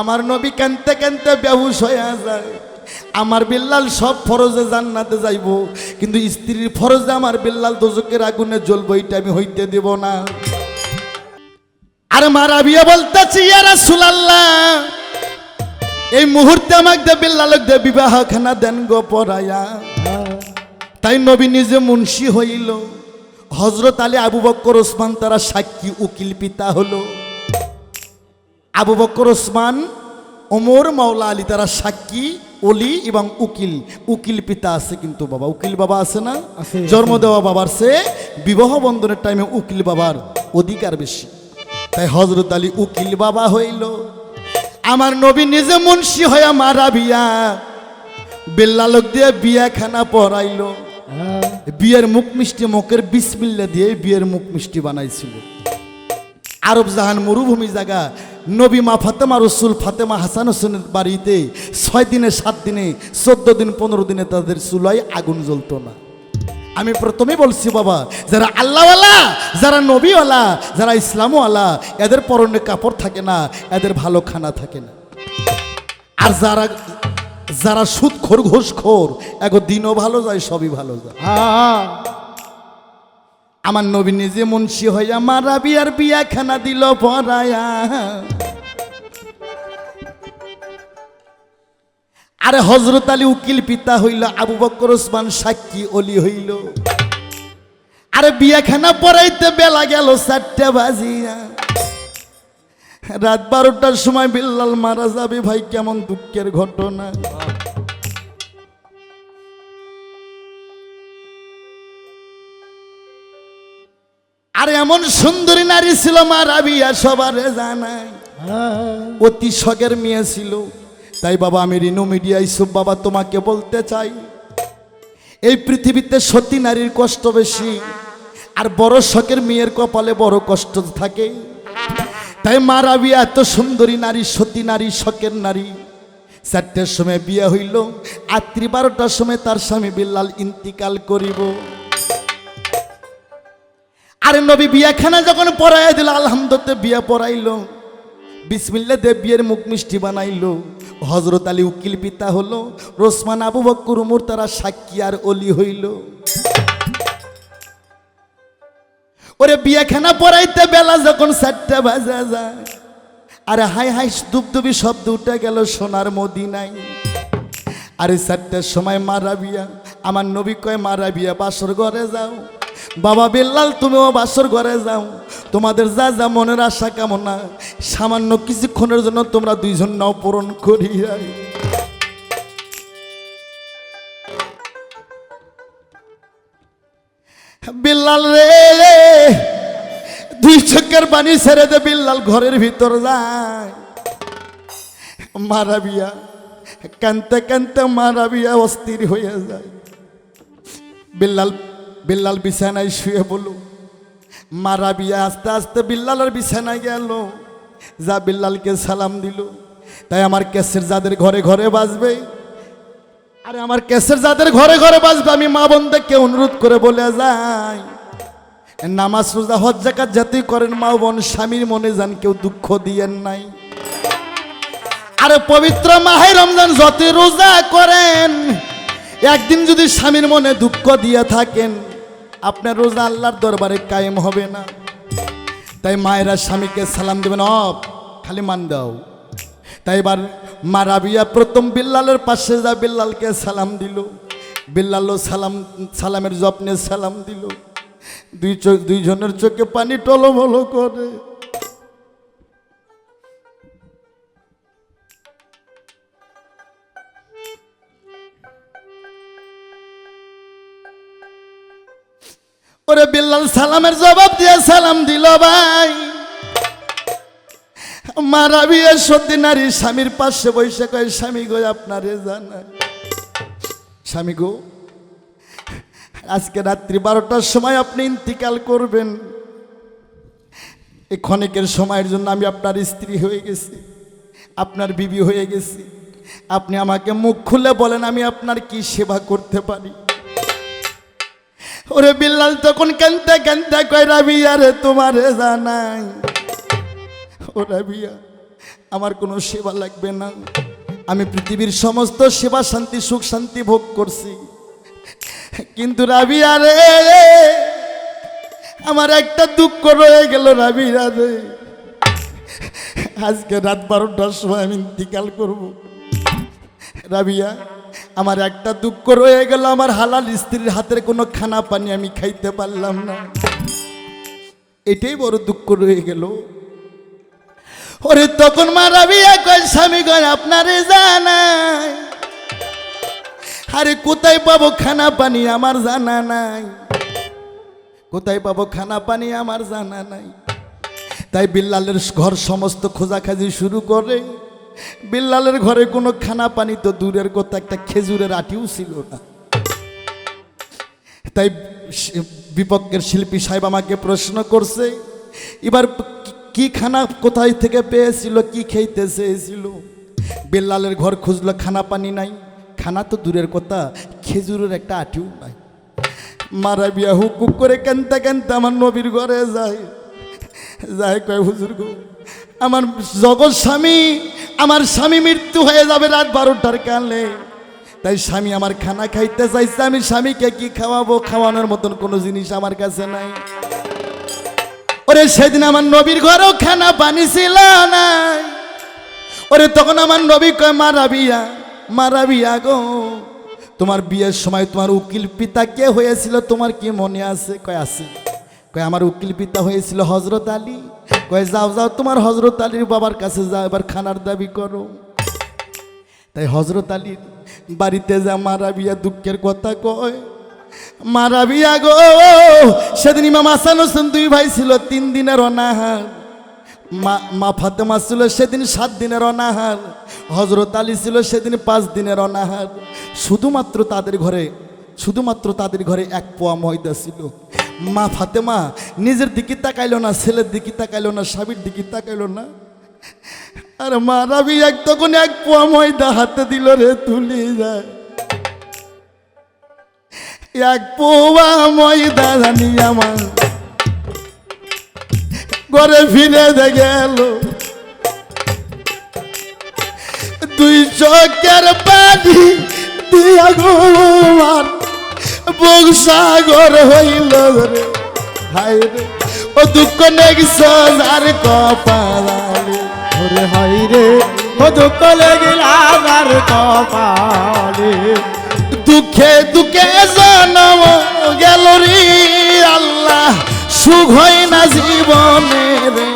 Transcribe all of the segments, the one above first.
আমার নবী কানতে কানতে বেহুশ হয়ে যায়। আমার বিল্লাল সব ফরজে জান্নাতে যাইব, কিন্তু স্ত্রীর ফরজে আমার বিল্লাল দোজকের আগুনে জ্বলবো এটা আমি হইতে দেব না। আর মারা বিয়ে বলতেছি এই মুহূর্তে আমাকে বিল্লালক দে বিবাহ খানা দেন গো পরায়া। তাই নবী নিজে মুন্সি হইল। হজরত আলী আবু বক্কর ওসমান তারা সাক্ষী উকিল পিতা হলো। আবু বক্কর ওসমান ওমর মাওলা আলী তারা সাক্ষী অলি এবং উকিল। উকিল পিতা আছে কিন্তু বাবা উকিল বাবা আছে না? জন্ম দেওয়া বাবার সে বিবাহ বন্ধনের টাইমে উকিল বাবার অধিকার বেশি। তাই হজরত আলী উকিল বাবা হইল। আমার নবী নিজে মুন্সি হয়ে মারা বিয়া। বেল্লালোক দিয়ে বিয়া খানা পড়াইলো। হ্যাঁ, বিয়ের মুখ মিষ্টি মুখের বিসমিল্লা দিয়ে বিয়ের মুখ মিষ্টি বানাইছিল। আরব জাহান মরুভূমি জায়গা। নবী মা ফাতেমা রসুল ফাতেমা হাসান হোসেনের বাড়িতে ছয় দিনে সাত দিনে চোদ্দ দিন পনেরো দিনে তাদের চুলায় আগুন জ্বলতো না। আমি প্রথমে বলছি বাবা যারা আল্লাহওয়ালা যারা নবীওয়ালা যারা ইসলামওয়ালা এদের পরনে কাপড় থাকে না এদের ভালো খানা থাকে না। আর যারা যারা সুদ খোর ঘোষ খোর এগো দিনও ভালো যায় সবই ভালো যায়। হ্যাঁ, আমার নবী নিজে মুন্সি হইয়া মারা বিয়ার বিয়া খানা দিল পরায়া। আরে হজরত আলী উকিল পিতা হইল, আবু বকর, ওসমান, সাক্ষী, অলি হইল। আরে বিয়াখানা পড়াইতে বেলা গেল চারটা বাজিয়া। রাত বারোটার সময় বিল্লাল মারা যাবে, ভাই, কেমন দুঃখের ঘটনা। আর এমন সুন্দরী নারী ছিল মা রাবিয়া, সবারে জানাই। অতি শখের মেয়ে ছিল। তাই বাবা, আমি রিনু মিডিয়া ইসুফ বাবা তোমাকে বলতে চাই, এই পৃথিবীতে সতী নারীর কষ্ট বেশি, আর বড় শখের মেয়ের কপালে বড় কষ্ট থাকে। তাই মা রাবিয়া, এত সুন্দরী নারী, সতী নারী, শখের নারী। চারটের সময় বিয়ে হইল আত্রি বারোটার সময় তার স্বামী বিল্লাল ইন্তিকাল করিব। আরে নবী বিয়াখানা যখন পড়াইয়া দিল, আলহামদুলিল্লাহ বিয়া পড়াইলো বিসমিল্লা দেব বিয়ের মুখ মিষ্টি বানাইলো। হজরত আলী উকিল পিতা হলো, রোসমান আবু বক্কর উমর তারা সাক্ষী আর অলি হইল। ওরে বিয়াখানা পড়াইতে বেলা যখন চারটা বাজা যায়, আরে হাই হাই দুবদুবি শব্দ উঠে গেল সোনার মদিনায়। আরে চারটার সময় মারা বিয়া, আমার নবী কয়, মারা বিয়া, বাসর ঘরে যাও। বাবা বিল্লাল, তুমিও বাসর ঘরে যাও। তোমাদের যা যা মনের আশা কামনা, সামান্য কিছুক্ষণের জন্য তোমরা দুইজন নাও পূরণ করিয়া। বিল্লাল রে, দুই চোখের পানি ছেড়ে দে বিল্লাল, ঘরের ভিতর যায়। মারা বিয়া, কানতে কানতে মারা বিয়া, অস্থির হয়ে যায়। বিল্লাল বিল্লাল বিছানায় শুয়ে বলো মারা বিয়া আস্তে আস্তে বিল্লালের বিছানায় গেল। যা বিল্লালকে সালাম দিল, তাই আমার কেসের যাদের ঘরে ঘরে বাজবে। আরে আমার কেসের যাদের ঘরে ঘরে বাজবে, আমি মা বোনদেরকে অনুরোধ করে বলে যাই। নামাজ, রোজা, হজ জাকাত যাতেই করেন, মা বোন স্বামীর মনে যান কেউ দুঃখ দিয়েন নাই। আরে পবিত্র মাহে রমজান যত রোজা করেন, একদিন যদি স্বামীর মনে দুঃখ দিয়ে থাকেন আপনার রোজা আল্লাহর দরবারে কায়েম হবে না। তাই মায়েরা স্বামীকে সালাম দেবেন, অব, খালি মান দাও। তাই এবার মা রাবিয়া প্রথম বিল্লালের পাশে যা বিল্লালকে সালাম দিল। বিল্লালও সালাম, সালামের যত্নে সালাম দিল। দুই চোখ দুইজনের চোখে পানি টলমলো করে। ওরে বিল্লাল সালামের জবাব দিয়ে সালাম দিল ভাই। মারা বিয়ে সত্যি নারী স্বামীর পাশে বসে কয়, স্বামী গো, আপনারে স্বামী গো, আজকে রাত্রি বারোটার সময় আপনি ইন্তিকাল করবেন। এই ক্ষণিকের সময়ের জন্য আমি আপনার স্ত্রী হয়ে গেছি, আপনার বিবি হয়ে গেছি। আপনি আমাকে মুখ খুলে বলেন, আমি আপনার কি সেবা করতে পারি? ওরে বিল্লাল তখন কানতে কানতে কয় রাবিয়া রে, তোমার জানাই। ও রাবিয়া আমার কোনো সেবা লাগবে না। আমি পৃথিবীর সমস্ত সেবা শান্তি, সুখ শান্তি ভোগ করছি। কিন্তু রাবিয়া রে আমার একটা দুঃখ রয়ে গেল রাবিয়া রে আজকে রাত বারোটার সময় আমি ইন্তিকাল করব। রাবিয়া আমার একটা দুঃখ রয়ে গেল, আমার হালাল স্ত্রীর হাতের কোনো খানা পানি আমি খাইতে পারলাম না। এটাই বড় দুঃখ রয়ে গেল। ওরে তখন মা রাবিয়া কয় স্বামী কয় আপনারে জানাই আরে, কোথায় পাবো খানা পানি? আমার জানা নাই। কোথায় পাবো খানা পানি? আমার জানা নাই। তাই বিল্লালের ঘর সমস্ত খোঁজাখাজি শুরু করে বিল্লালের ঘরে কোনো খানা পানি তো দূরের কথা, একটা খেজুরের আটিও ছিল না। তাই বিপক্ষের শিল্পী সাহেব আমাকে প্রশ্ন করছে, এবার কি- খানা কোথায় থেকে পেয়েছিল, কি খেইতে চেয়েছিল? বিল্লালের ঘর খুঁজলো, খানা পানি নাই। খানা তো দূরের কথা, খেজুরের একটা আটিও নাই। মারা বিয়া হুকুক করে কেনতে কেনতে আমার নবীর ঘরে যায়। যায় কয়, হুজুর গো আমার জগৎ স্বামী, আমার স্বামী মৃত্যু হয়ে যাবে রাত বারোটার কালে। তাই স্বামী আমার খানা খাইতে চাইছে, আমি স্বামীকে কি খাওয়াবো? খাওয়ানোর মতন কোনো জিনিস আমার কাছে নাই। ওরে সেদিন আমার নবীর ঘরেও খানা পানি ছিল না ওরে তখন আমার নবী কয় মারা বিয়া মারা বিয়া গো, তোমার বিয়ের সময় তোমার উকিল পিতা কে হয়েছিল? তোমার কি মনে আছে? কয়, আছে। কয়, আমার উকিল পিতা হয়েছিল হজরত আলী। কয়, যাও যাও, তোমার হজরত আলীর বাবার কাছে যাও, এবার খানার দাবি করো। তাই হজরত আলীর বাড়িতে যা মারা বিয়া দুঃখের কথা কয় মারা বিয়া গো, সেদিন ইমাম হাসান হোসেন দুই ভাই ছিল, তিন দিনের অনাহার। মা মা ফাতেমা ছিল, সেদিন সাত দিনের অনাহার। হজরত আলী ছিল, সেদিন পাঁচ দিনের অনাহার। শুধুমাত্র তাদের ঘরে, শুধুমাত্র তাদের ঘরে এক পোয়া ময়দা ছিল। মা ফাতেমা, নিজের দিকে তাকাইলো না, ছেলের দিকে তাকাইলো না, স্বামীর দিকে তাকাইলো না। আর মা রাবি এক তখন এক পোয়া ময়দা হাতে দিল রে তুলি যায় এক পোয়া ময়দা জানি আমার। ঘরে ফিরে গেল। দুই চোখের পানি দিয়া গো গোমার বুক সাগর হইল রে। হাই রে। ও দুঃখ নেই সার কপালে ওরে হাই রে। ও দুঃখ লেগিলাম আর কপালে। দুঃখে দুঃখে জনম গেল রে আল্লাহ। সুখ হয় না জীবনে রে।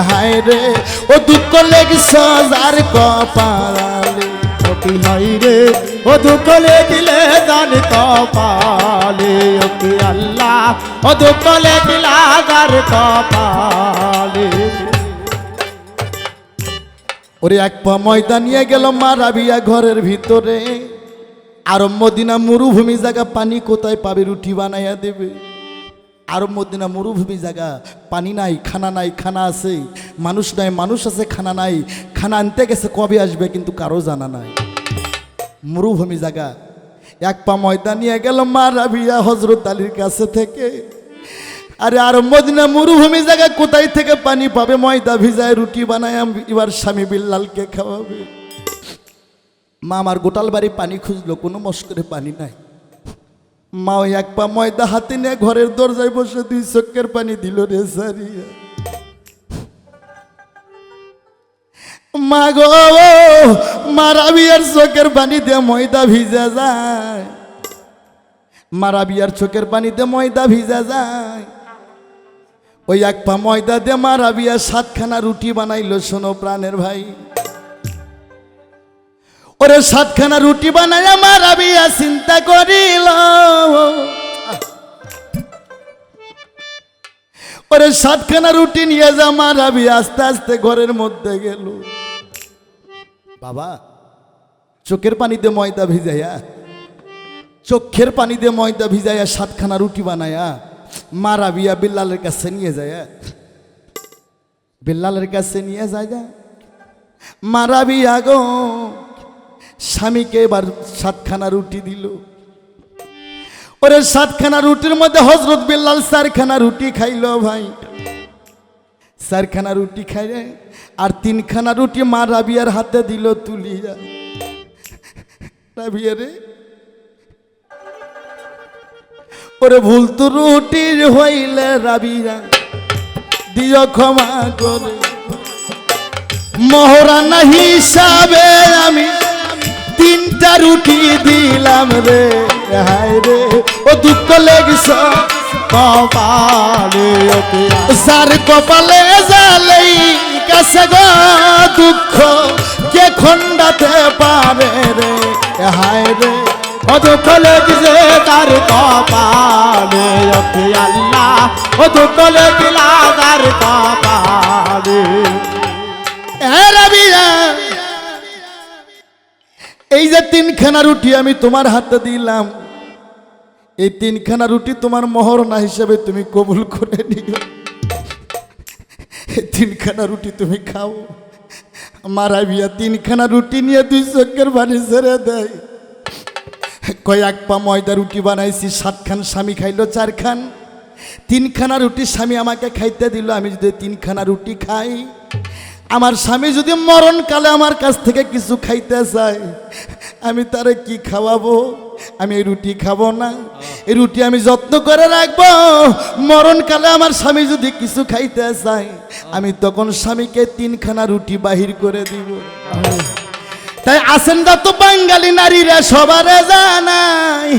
হায় রে। ও দুঃখ লেগে সার কপালে হাই রে। ও দুঃখ লেগিলে জান কপালে ওকি আল্লাহ। ও দুঃখ লেগিলাম আর কপালে ওরে এক পা ময়দা নিয়ে গেল মা রাবিয়া ঘরের ভিতরে। আর মদিনা মরুভূমি জায়গা পানি কোথায় পাবে রুটি বানাইয়া দেবে? আর মদিনা মরুভূমি জায়গা পানি নাই, খানা নাই, খানা আছে। মানুষ নাই, মানুষ আছে, খানা নাই। খানা আনতে গেছে, কবে আসবে কিন্তু কারও জানা নাই। মরুভূমি জায়গা। এক পা ময়দা নিয়ে গেল মা রাবিয়া হজরত আলীর কাছে থেকে। আরে আর মদিনা মরুভূমি জায়গা কোথায় থেকে পানি পাবে? ময়দা ভিজায় রুটি বানায় এবার স্বামী বিল্লালকে খাওয়াবে। মা আমার গোটাল বাড়ি পানি খুঁজলো, কোনো মস্করে পানি নাই। মা ওই এক পা ময়দা হাতে নিয়ে ঘরের দরজায় বসে দুই চক্কের পানি দিল রে সারিয়া। মা গো মারা বিয়ার চোখের পানি দিয়ে ময়দা ভিজা যায়। মারা বিয়ার চোখের পানিতে ময়দা ভিজা যায়। ওই এক পা ময়দা দিয়ে মারা বিয়া সাতখানা রুটি বানাইলো, শোনো প্রাণের ভাই। ওরে সাতখানা রুটি বানাইয়া মারা বিয়া চিন্তা করিল। ওরে সাতখানা রুটি নিয়ে যা মারা বিয়া আস্তে আস্তে ঘরের মধ্যে গেল। বাবা, চোখের পানিতে ময়দা ভিজাইয়া, চোখের পানি দিয়ে ময়দা ভিজাইয়া সাতখানা রুটি বানায়া মারা বিয়া বিল্লালের কাছে নিয়ে যায় বিল্লালের কাছে নিয়ে যায় যা মারা বিয়া গো, স্বামীকে এবার সাতখানা রুটি দিল। ওরে সাতখানা রুটির মধ্যে হজরত বিল্লাল চারখানা রুটি খাইলো ভাই। চারখানা রুটি খাইয়ে আর তিনখানা রুটি মা রাবিয়ার হাতে দিল তুলিয়া। রাবিয়া রে, ওরে ভুল তো রুটির হইলে রাবিয়া, দিও ক্ষমা করে। মহরানা হিসাবে আমি তিনটা রুটি দিলাম রে, হায় রে, ও দুঃখ লেগেছ। সার কপালে জালেই কাছে গো দুঃখ, কে খণ্ডাতে পারে রে? হায় রে ও দুঃখ লেগেছে তার কপালে আল্লাহ। ও দুঃখ লেগিলা তার কপালে। এই যে তিনখানা রুটি আমি তোমার হাতে দিলাম। এই তিনখানা রুটি তোমার মহরনা হিসেবে তুমি কবুল করে নিও এই তিনখানা রুটি তুমি খাও। মারা বিয়া তিনখানা রুটি নিয়ে দুই চোখের বাড়ি ছেড়ে দেয়। কয়েক পা ময়দা রুটি বানাইছি, সাতখান স্বামী খাইলো, চারখান। তিনখানা রুটি স্বামী আমাকে খাইতে দিল, আমি যদি তিনখানা রুটি খাই আমার স্বামী যদি মরণকালে আমার কাছ থেকে কিছু খাইতে চায়, আমি তারে কি খাওয়াবো? আমি রুটি খাব না। এই রুটি আমি যত্ন করে রাখব। মরণকালে আমার স্বামী যদি কিছু খাইতে চায়, আমি তখন স্বামীকে তিনখানা রুটি বাহির করে দিব। তাই আসেন দা তো বাঙালি নারীরা, সবারে জানাই।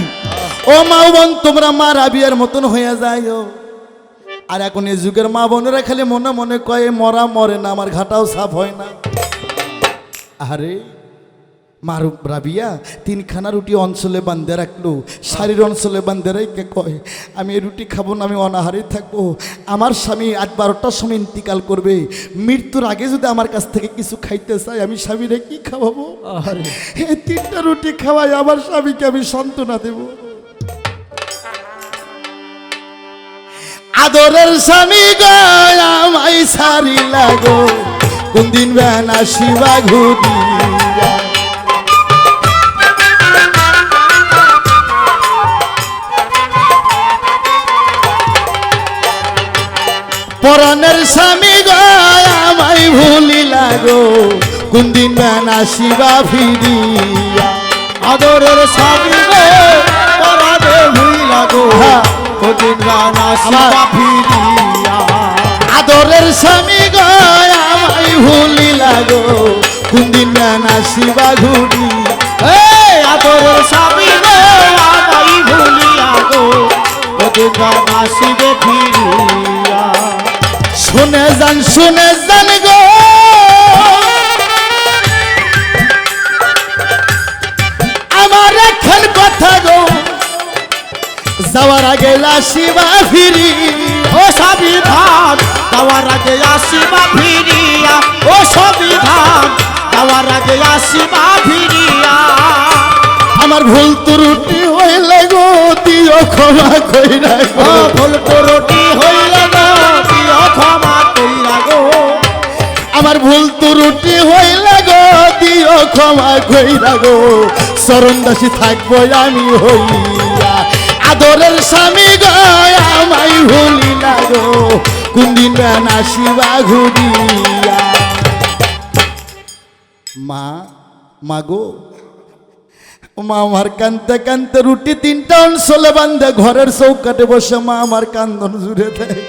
ও মা বোন, তোমরা মা রাবিয়ার মতন হয়ে যাইও। আর এখন এই যুগের মা বোনেরা খালি মনে মনে কয়ে মরা মরে না আমার ঘাটাও সাফ হয় না। আরে মারু রাবিয়া তিনখানা রুটি অঞ্চলে বান্ধে রাখল। শাড়ির অঞ্চলে বান্ধে রেখে কয় আমি এই রুটি খাব না আমি অনাহারে থাকব। আমার স্বামী আজ বারোটার সময় ইন্তিকাল করবে। মৃত্যুর আগে যদি আমার কাছ থেকে কিছু খাইতে চাই আমি স্বামীরে কি খাওয়াবো? এই তিনটা রুটি খাওয়াই আমার স্বামীকে আমি সান্ত্বনা দেবো। আদরের স্বামী গাই সারি লাগো। কোন দিন বেনা শিবা ঘুরিয়া পরাণের স্বামী গায় আমায় ভুলি লাগো। কোন দিন বেনা শিবা ফিরিয়া আদরের স্বামী গো পরাদে ভুইলা গো হ্যাঁ। রানা আদরের স্বামী গায় আমায় ভুলি লাগো কোন দিন বেনা শিবা ঘুরি আদরের স্বামী গো আমাই ভুলিয়া গো। ওদিন রানা শিবে ফিরিয়া। শুনে যান শুনে যান গো। আমার এখন কথা গো যাওয়ার আগে লাসিবা ফিরি। ও সংবিধান যাওয়ার আগে আসিবা ফিরিয়া। ও সংবিধান যাওয়ার আগে আসিবা ফিরিয়া। আমার ভুল ত্রুটি হইলে গো দিও ক্ষমা কইরা গো। ফুল করটি হইলে গো প্রিয় ক্ষমা কইরা গো। আমার ভুল ত্রুটি হইলে গো দিও ক্ষমা কইরা গো। চরণ দাসী থাকব আমি হইয়া আদরের স্বামী গো, আমায় ভুলি না গো। কোনদিন নাসিবা ঘুরিয়া। মা মা গো। মা আমার কানতে কানতে রুটি তিনটা অঞ্চলে বান্ধে, ঘরের চৌকাটে বসে মা আমার কান্দন জুড়ে দেয়।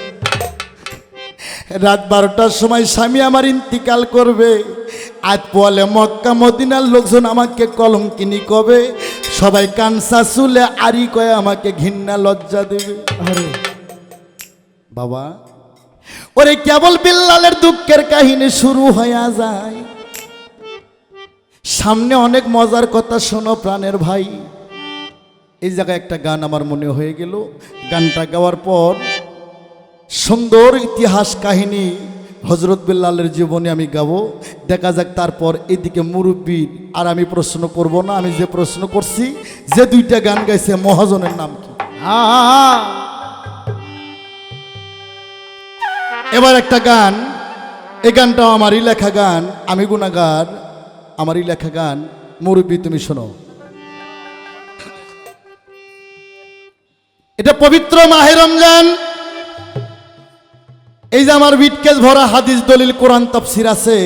রাত বারোটার সময় স্বামী আমার ইন্তিকাল করবে। আজ পলে মক্কা, মদিনার লোকজন আমাকে কলঙ্কিনি কবে? সবাই কানসা চুলে আরি কয়ে আমাকে ঘৃণা লজ্জা দেবে। বাবা ওরে কেবল বিল্লালের দুঃখের কাহিনী শুরু হয়ে যায়। সামনে অনেক মজার কথা শোনো প্রাণের ভাই। এই জায়গায় একটা গান আমার মনে হয়ে গেল। গানটা গাওয়ার পর সুন্দর ইতিহাস কাহিনী হজরত বিল্লালের জীবনে আমি গাবো। দেখা যাক তারপর এদিকে মুরব্বী আর আমি প্রশ্ন করব না আমি যে প্রশ্ন করছি যে দুইটা গান গাইছে মহাজনের নাম কি? এবার একটা গান এই গানটাও আমারই লেখা গান আমি গুণাগার আমারই লেখা গান। মুরব্বী তুমি শোনো। এটা পবিত্র মাহে রমজান এই যে আমার বিটকেস ভরা হাদিস দলিল কোরআন তফসির আছে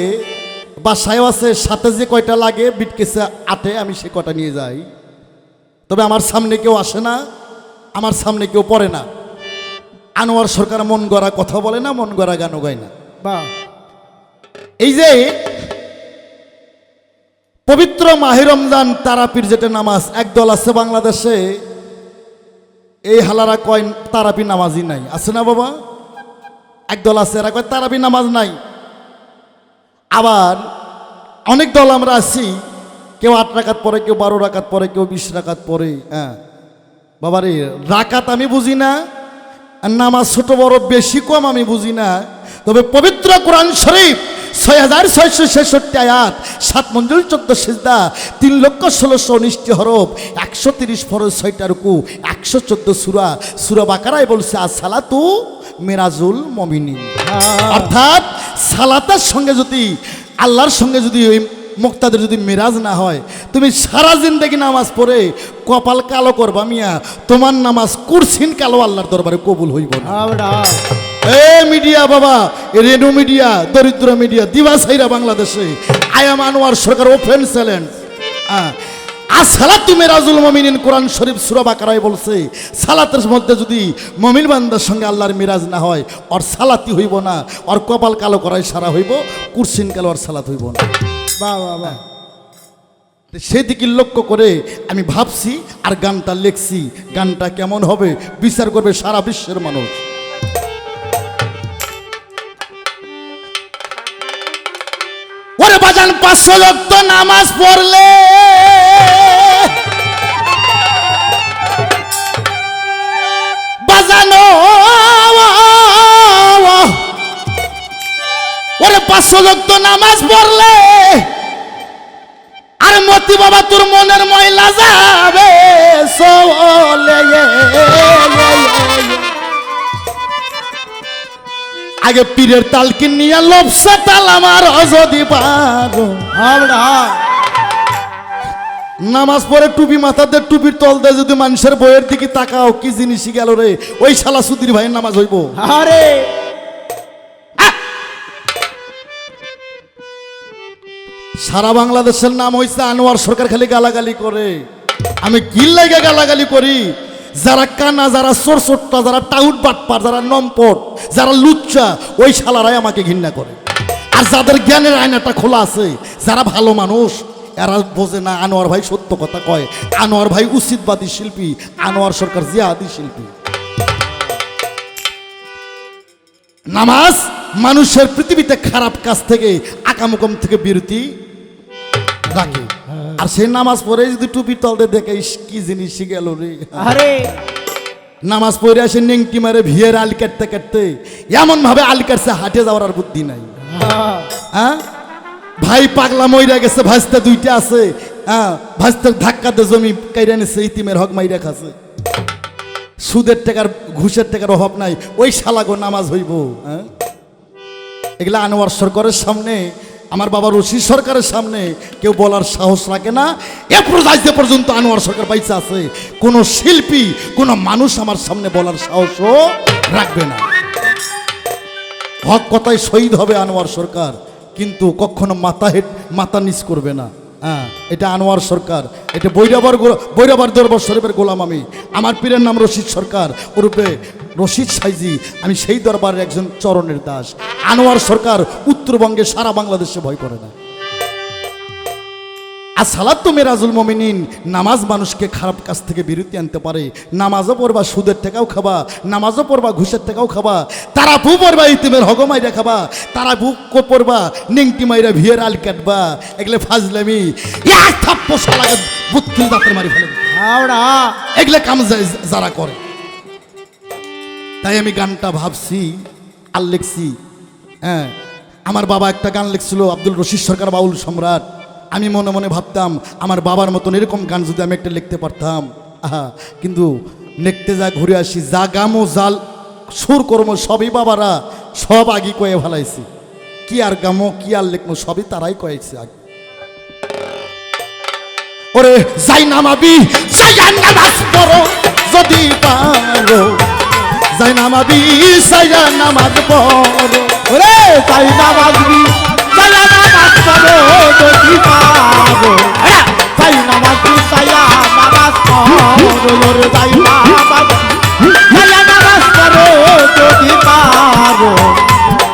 বাসায়ও আছে সাথে যে কয়টা লাগে বিটকেসে আটে আমি সে কটা নিয়ে যাই। তবে আমার সামনে কেউ আসে না আমার সামনে কেউ পড়ে না। আনোয়ার সরকার মন গড়া কথা বলে না মন গড়া গানও গায় না। বা এই যে পবিত্র মাহে রমজান তারাপির যেটা নামাজ একদল আছে বাংলাদেশে এই হালারা কয় তারাপি নামাজই নাই। আছে না বাবা? একদল আছে, এরা কয় তারাপি নামাজ নাই। আবার অনেক দল আমরা আছি, কেউ আট রাকাত পরে কেউ বারো রাকাত পরে কেউ বিশ রাকাত পরে হ্যাঁ। বাবারে, রাকাত আমি বুঝি না নামাজ ছোট বড় বেশি কম আমি বুঝি না, তবে পবিত্র কোরআন শরীফ, ছয় হাজার ছয়শো ছেষট্টি আয়াত, সাত মঞ্জুর, চোদ্দ সিজদা, তিন লক্ষ ষোলোশো উনিশটি হরফ, একশো তিরিশ ফরজ, ছয়টা রুকু, একশো চোদ্দ সুরা সুরা বাকারায় বলছে আর সালাতু মেরাজুল মমিনী অর্থাৎ সালাতের সঙ্গে যদি আল্লাহর সঙ্গে যদি ওই মুক্তাদের যদি মেরাজ না হয় তুমি সারা জিন্দগি নামাজ পড়ে কপাল কালো করবা মিয়া তোমার নামাজ কুরসিন কালো আল্লাহর দরবারে কবুল হইব না। আমরা এ মিডিয়া বাবা রেডিও মিডিয়া দরিদ্র মিডিয়া দিবাসাইরা বাংলাদেশে I am Anwar Sarkar open challenge আর সালাত মমিনিন কোরআন শরীফ বলছে সালাতের মধ্যে যদি মমিন বান্দার সঙ্গে আল্লাহর মিরাজ না হয় ওর সালাতি হইব না ওর কপাল কালো সারা হইব কুরসিন কালো আর সালাত হইব না। বাহ সেদিকে লক্ষ্য করে আমি ভাবছি আর গানটা লিখছি গানটা কেমন হবে বিচার করবে সারা বিশ্বের মানুষ। বাজান পাঁচশো লক্ষ নামাজ পড়লে। বাজানো, ওরে পাঁচশো নামাজ পড়লে। আর মতি বাবা তোর মনের ময়লা যাবে চলে আগে পীরের তালকি নিয়ে লবসা তাল আমার পারো নামাজ পড়ে টুপি মাথাতে টুপির তল দিয়ে যদি মানুষের বইয়ের দিকে তাকাও কি জিনিসই গেল রে? ওই শালা সুদির ভাইয়ের নামাজ হইব। আরে সারা বাংলাদেশের নাম হয়েছে আনোয়ার সরকার খালি গালাগালি করে। আমি কি লাগে গালাগালি করি? যারা কানা, যারা চোরচোট্টা যারা টাউট বাটপার, যারা নম্পট, যারা লুচ্চা, ওই শালারাই আমাকে ঘৃণা করে। আর যাদের জ্ঞানের আয়নাটা খোলা আছে, যারা ভালো মানুষ, এরা বোঝে না আনোয়ার ভাই সত্য কথা কয়। আনোয়ার ভাই উচিতবাদী শিল্পী, আনোয়ার সরকার জিহাদি শিল্পী। নামাজ মানুষের পৃথিবীতে খারাপ কাজ থেকে, আকামুকম থেকে বিরতি। রাখে। আর সেই নামাজ পড়ে যদি টুপি তলতে দেখে কি জিনিস শিখেল রে। আরে। নামাজ পড়ে আসে নেংটি মারে ভিয়ের আল কাটতে কাটতে এমন ভাবে আল কাটছে হাটে যাওয়ার আর বুদ্ধি নাই। হ্যাঁ, হ্যাঁ? ভাই পাগলা মইরা গেছে ভাজতে দুইটা আছে। হ্যাঁ ভাজতে ধাক্কাতে জমি কাইরা নিছে ইতিমের হক মাইরা খাছে সুদের টাকার ঘুষের টাকার অভাব নাই ওই শালাগো নামাজ হইব হ্যাঁ? এগুলা আনোয়ার সরকারের সামনে আমার বাবা রশি সরকারের সামনে কেউ বলার সাহস রাখে না। এ প্রজাইতে পর্যন্ত আনোয়ার সরকার পাইছে আছে। কোনো শিল্পী, কোনো মানুষ আমার সামনে বলার সাহসও রাখবে না। হক কথায় শহীদ হবে আনোয়ার সরকার, কিন্তু কখনো মাথা হেট মাথা নিচ করবে না। হ্যাঁ এটা আনোয়ার সরকার। এটা বৈরাবার বৈরাবার দরবার শরীফের গোলাম আমি। আমার পীরের নাম রশিদ সরকার। ওরূপে রশিদ সাইজি আমি সেই দরবারের একজন চরণের দাস। আনোয়ার সরকার উত্তরবঙ্গে সারা বাংলাদেশে ভয় করে না। আর সালাদ তো মেরাজুল মমিনিন নামাজ মানুষকে খারাপ কাজ থেকে বিরতি আনতে পারে। নামাজও পড়বা সুদের টাকাও খাবা নামাজও পড়বা ঘুষের টাকাও খাবা। তারা ভু পড়বা ইতিমের হগমাইরা খাবা। তারা ভু কো- পড়বা নিংটি মাইরা ভিয়ের আল কাটবা। এগুলো ফাজলামি এক থাপ্প বুত্তি দাঁতের মারি ফেলে। এগুলো কাম যারা করে। তাই আমি গানটা ভাবছি আর লিখছি। হ্যাঁ আমার বাবা একটা গান লিখছিল, আব্দুল রশিদ সরকার বাউল সম্রাট। আমি মনে মনে ভাবতাম, আমার বাবার মতন এরকম গান যদি আমি একটা লিখতে পারতাম। আহা, কিন্তু লিখতে যা ঘুরে আসি, যা গামো জাল, সুর কর্ম সবই বাবারা সব আগে কয়ে ফেলাইছি। কি আর গামো, কি আর লিখব, সবই তারাই কয়েছে আগে। ওরে, যাই নামাবি, যাই যদি পারো। যাই নামাবি সাইয়া নামাজ পড়ো। ওরে তাই নামাজবি সায়া নামাজ পড়ো, যদি পারো। তাই নামাজবি সায়া নামাজ পড়ো। ওরে তাই নামাজ সায়া নামাজ পড়ো, যদি পারো।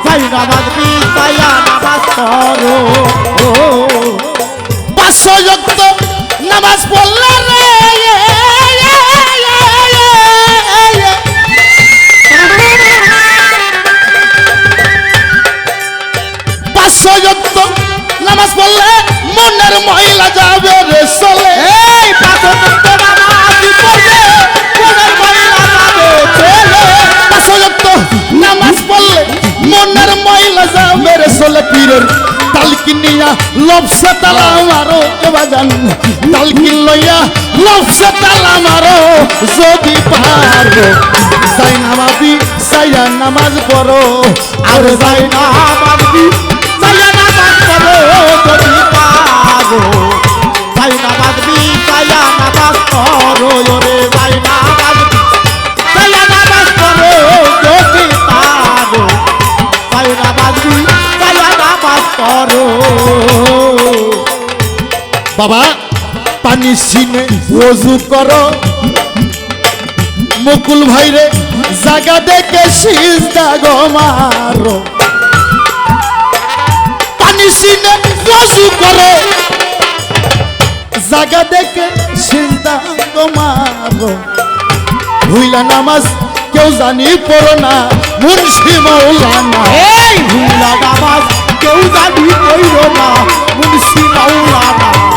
তাই নামাজবি সায়া নামাজ পড়ো। ও, পাঁচশো নামাজ পড়লে রে। যুক্ত নামাজ পড়লে মনের মহিলা যাবে রে চলে এই পাঁচশো নামাজ পড়লে মনের মহিলা যাবে চলে পাঁচশো যুক্ত নামাজ পড়লে মনের মহিলা যাবে রে চলে পীরের তালকি নিয়া লবসে তালা মারো বাজান। তালকি লইয়া লবসে তালা মারো যদি পারো। নামাবি সাইয়া নামাজ পড়ো। আর না বাবা। পানি সিনে ওজু করো। মুকুল ভাইরে জাগা দেখে সিজদা গো মারো। পানি সিনে ওজু করো। জাগা দেখে সিজদা গো মারো। ভুইলা নামাজ কেউ জানি পড়ো না মুন্সি মৌলানা এই! হুলা নামাজ কেউ জানি কইরো না মুন্সি মাওলানা।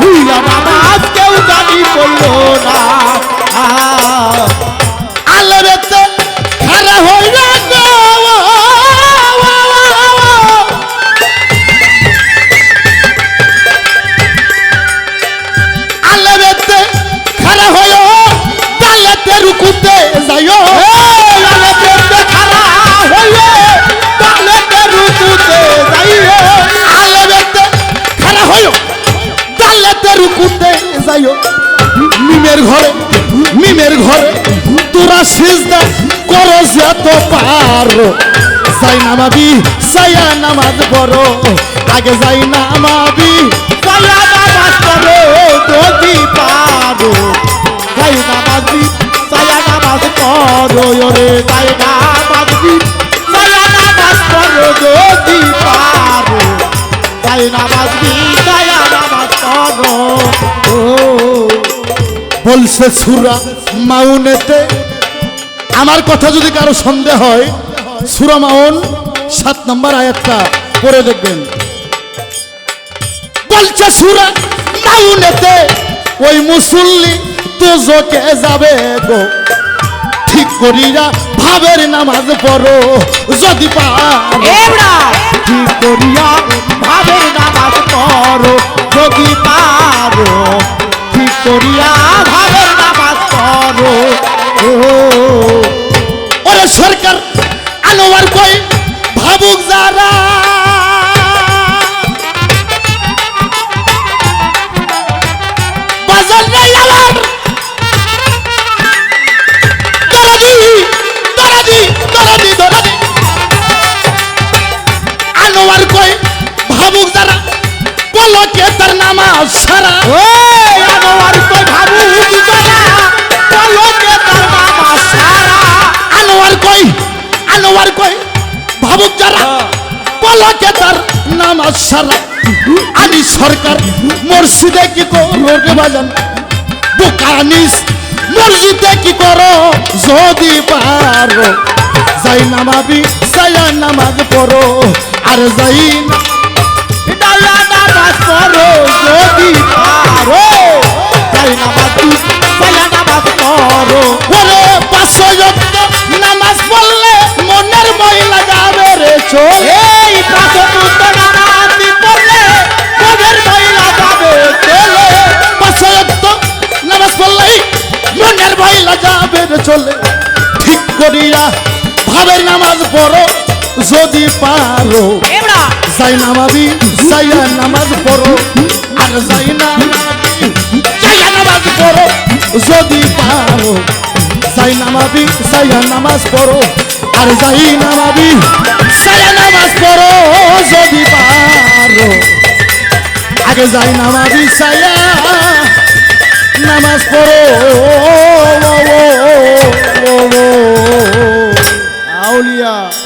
হুলা নামাজ কেউ জানি কইরো না। যাইও। মিমের ঘরে মিমের ঘরে, তোরা সিজদা করো যত পারো। যাই নামাবি সায়া নামাজ পড়ো। আগে যাই নামাবি সায়া নামাজ পড়ো, যদি পারো। যাই নামাজি সায়া নামাজ পড়ো, ওরে যাই নামাজি সায়া নামাজ পড়ো, যদি পারো। যাই নামাজ বলছে সুরা মাউনেতে। আমার কথা যদি কারও সন্দেহ হয় সুরা মাউন সাত নম্বর আয়াতটা পড়ে দেখবেন। বলছে সুরা মাউনেতে ওই মুসল্লি তো দুজকে যাবে গো। ঠিক করিয়া ভাবের নামাজ পড়ো যদি ঠিক করিয়া ভাবে নামাজ পড়ো যদি পারো। করিয়া ভাবে নামাজ পড়ো। ওরে সরকার আনোয়ার কই ভাবুক যারা। আনোয়ার কই ভাবুক যারা, বলো কে তার নামাজ সারা আনোয়ার কই ভাবুক যারা পলকে তার নামাজ সারা আমি সরকার মসজিদে কি করো বাজান? বুকানিস মসজিদে কি করো? যদি পারো যাই নামাবি সায়া নামাজ পড়ো আর যাই নামাজ পড়ো যদি পারো তাই নামাজ নামাজ পড়ো। ওরে পাঁচশো যাবে রে চোখ এই পড়লে কবের মহিলা যাবে চলে। পাঁচশো নামাজ পড়লেই মনের মহিলা যাবে চলে। ঠিক করিয়া ভাবের নামাজ পড়ো যদি পারো। যাই নামাবি যাইয়া নামাজ পড়ো আর যাই নামাবি যাইয়া নামাজ পড়ো যদি পারো। যাই নামাবি সায়া নামাজ পড়ো আর যাই নামাবি সায়া নামাজ পড়ো যদি পারো। আগে যাই নামাবি, সায়া, নামাজ পড়ো। আউলিয়া।